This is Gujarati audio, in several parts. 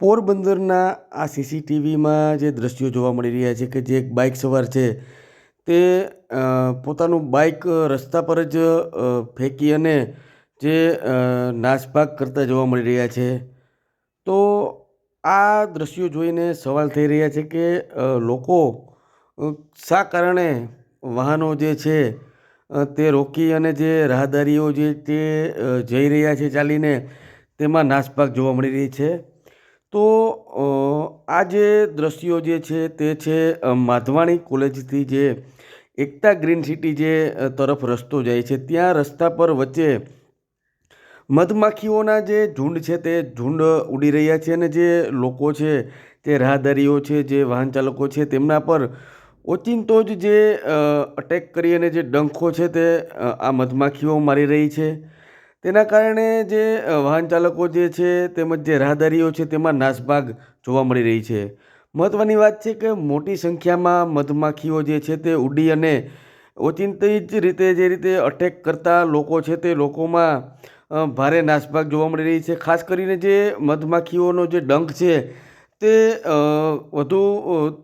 પોરબંદરના આ સીસીટીવીમાં જે દ્રશ્યો જોવા મળી રહ્યા છે કે જે એક બાઇક સવાર છે, તે પોતાનું બાઇક રસ્તા પર જ ફેંકી અને જે નાસભાગ કરતા જોવા મળી રહ્યા છે. તો આ દ્રશ્યો જોઈને સવાલ થઈ રહ્યા છે કે લોકો શા કારણે વાહનો જે છે તે રોકી અને જે રાહદારીઓ જે તે જઈ રહ્યા છે ચાલીને, તેમાં નાસભાગ જોવા મળી રહી છે? તો આ જે દ્રશ્યો જે છે તે છે માધવાણી કોલેજથી જે એકતા ગ્રીન સિટી જે તરફ રસ્તો જાય છે, ત્યાં રસ્તા પર વચ્ચે મધમાખીઓના જે ઝુંડ છે તે ઝુંડ ઉડી રહ્યા છે અને જે લોકો છે તે રાહદારીઓ છે, જે વાહન ચાલકો છે તેમના પર ઓચિંતો જ જે અટેક કરી અને જે ડંખો છે તે આ મધમાખીઓ મારી રહી છે. તેના કારણે જે વાહન ચાલકો જે છે તેમજ જે રાહદારીઓ છે તેમાં નાસભાગ જોવા મળી રહી છે. મહત્ત્વની વાત છે કે મોટી સંખ્યામાં મધમાખીઓ જે છે તે ઉડી અને ઓચિંતી જ રીતે જે રીતે અટેક કરતા લોકો છે તે લોકોમાં ભારે નાસભાગ જોવા મળી રહી છે. ખાસ કરીને જે મધમાખીઓનો જે ડંખ છે તે વધુ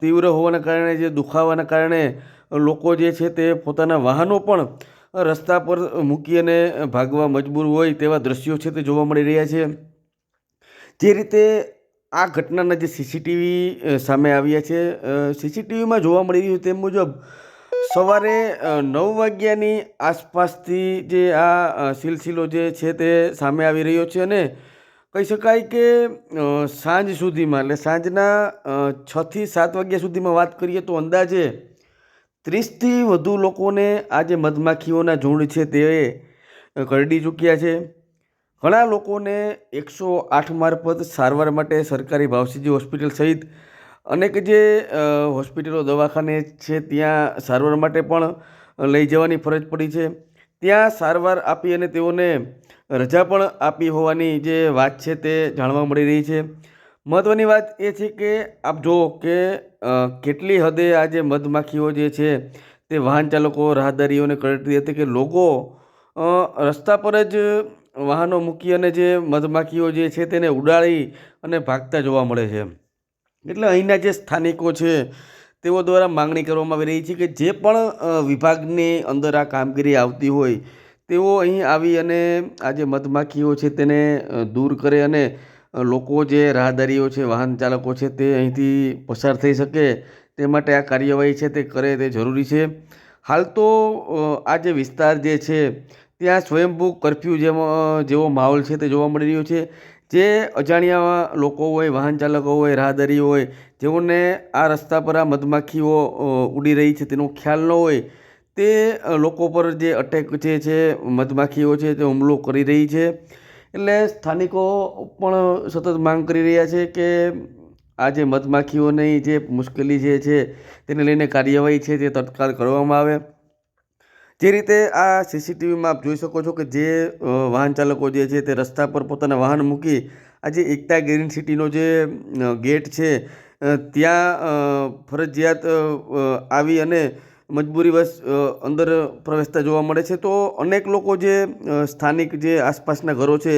તીવ્ર હોવાના કારણે, જે દુખાવાના કારણે લોકો જે છે તે પોતાના વાહનો પણ રસ્તા પર મૂકી અને ભાગવા મજબૂર હોય તેવા દ્રશ્યો છે તે જોવા મળી રહ્યા છે. જે રીતે આ ઘટનાના જે સીસીટીવી સામે આવ્યા છે સીસીટીવીમાં જોવા મળી રહ્યું તે મુજબ સવારે નવ વાગ્યાની આસપાસથી જે આ સિલસિલો જે છે તે સામે આવી રહ્યો છે અને કહી શકાય કે સાંજ સુધીમાં એટલે સાંજના છથી સાત વાગ્યા સુધીમાં વાત કરીએ તો અંદાજે ત્રીસથી વધુ લોકોને આ જે મધમાખીઓના ઝુંડ છે તે કરડી ચૂક્યા છે. ઘણા લોકોને એકસો આઠ મારફત સારવાર માટે સરકારી ભાવસીજી હોસ્પિટલ સહિત અનેક જે હોસ્પિટલો, દવાખાને છે ત્યાં સારવાર માટે પણ લઈ જવાની ફરજ પડી છે. ત્યાં સારવાર આપી અને તેઓને રજા પણ આપી હોવાની જે વાત છે તે જાણવા મળી રહી છે. મહત્ત્વની વાત એ છે કે આપ જુઓ કે કેટલી હદે આ જે મધમાખીઓ જે છે તે વાહન ચાલકો, રાહદારીઓને કરતી હતી કે લોકો રસ્તા પર જ વાહનો મૂકી અને જે મધમાખીઓ જે છે તેને ઉડાડી અને ભાગતા જોવા મળે છે. એટલે અહીંના જે સ્થાનિકો છે, તેઓ દ્વારા માંગણી કરવામાં આવી રહી છે કે જે પણ વિભાગની અંદર આ કામગીરી આવતી હોય, તેઓ અહીં આવી અને આ જે મધમાખીઓ છે તેને દૂર કરે અને લોકો જે રાહદારીઓ છે, વાહન ચાલકો છે, તે અહીંથી પસાર થઈ શકે તે માટે આ કાર્યવાહી છે, તે કરે તે જરૂરી છે. હાલ તો આ જે વિસ્તાર જે છે, ત્યાં સ્વયંભૂ કરફ્યુ જેમાં જેવો માહોલ છે તે જોવા મળી રહ્યો છે. જે અજાણ્યા લોકો હોય, વાહન ચાલકો હોય, રાહદારીઓ હોય, જેઓને આ રસ્તા પર આ મધમાખીઓ ઉડી રહી છે તેનો ખ્યાલ ન હોય, તે લોકો પર જે અટેક જે છે, મધમાખીઓ છે તે હુમલો કરી રહી છે. એટલે સ્થાનિકો પણ સતત માંગ કરી રહ્યા છે કે આ જે મધમાખીઓની જે મુશ્કેલી જે છે તેને લઈને કાર્યવાહી છે તે તત્કાલ કરવામાં આવે. જે રીતે આ સીસીટીવીમાં આપ જોઈ શકો છો કે જે વાહન ચાલકો જે છે તે રસ્તા પર પોતાના વાહન મૂકી આજે એકતા ગ્રીન સિટીનો જે ગેટ છે ત્યાં ફરજિયાત આવી અને મજબૂરીવશ અંદર પ્રવેશતા જોવા મળે છે. તો અનેક લોકો જે સ્થાનિક જે આસપાસના ઘરો છે,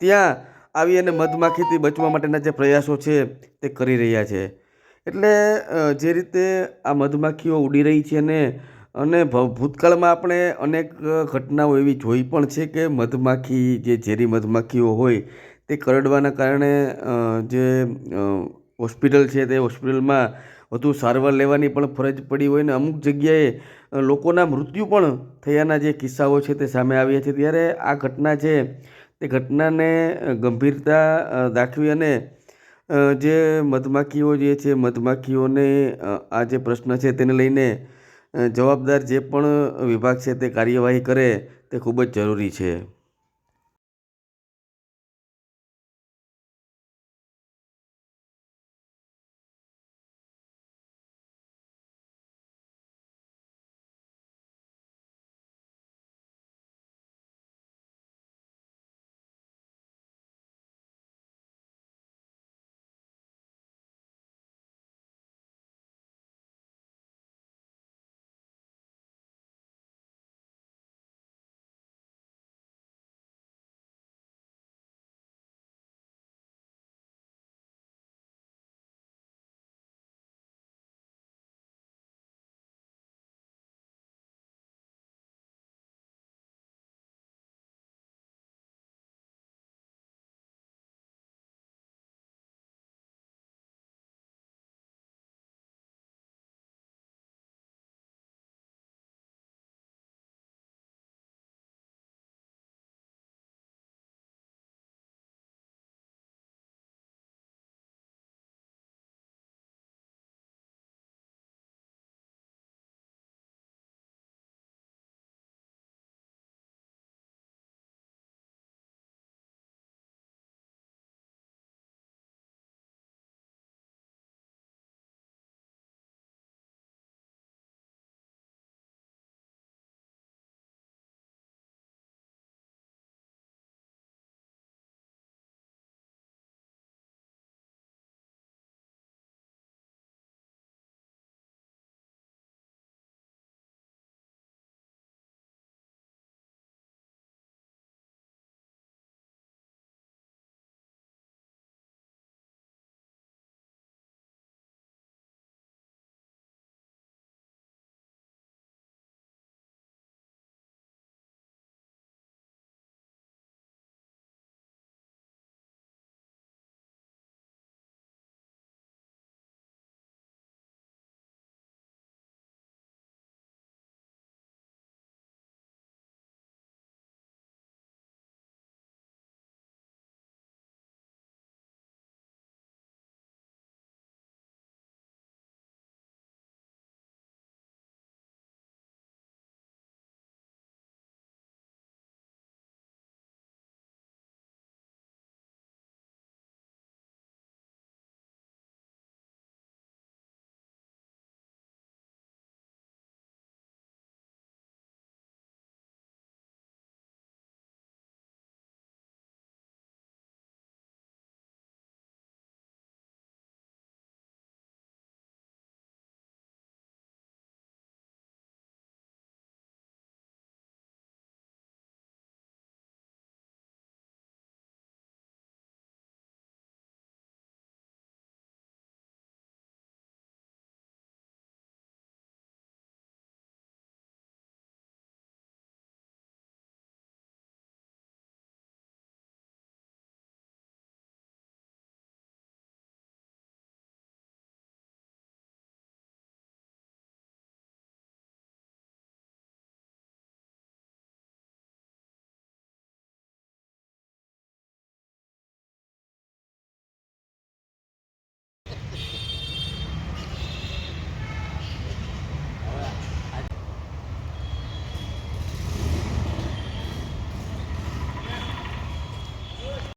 ત્યાં આવી અને મધમાખીથી બચવા માટેના જે પ્રયાસો છે તે કરી રહ્યા છે. એટલે જે રીતે આ મધમાખીઓ ઉડી રહી છે અને અને ભૂતકાળમાં આપણે અનેક ઘટનાઓ એવી જોઈ પણ છે કે મધમાખી, જે ઝેરી મધમાખીઓ હોય, તે કરડવાના કારણે જે હોસ્પિટલ છે તે હોસ્પિટલમાં વધુ સારવાર લેવાની પણ ફરજ પડી હોય ને અમુક જગ્યાએ લોકોના મૃત્યુ પણ થયાના જે કિસ્સાઓ છે તે સામે આવ્યા છે. ત્યારે આ ઘટના છે, તે ઘટનાને ગંભીરતા દાખવી અને જે મધમાખીઓ જે છે, મધમાખીઓને આ જે પ્રશ્ન છે તેને લઈને જવાબદાર જે પણ વિભાગ છે તે કાર્યવાહી કરે તે ખૂબ જ જરૂરી છે.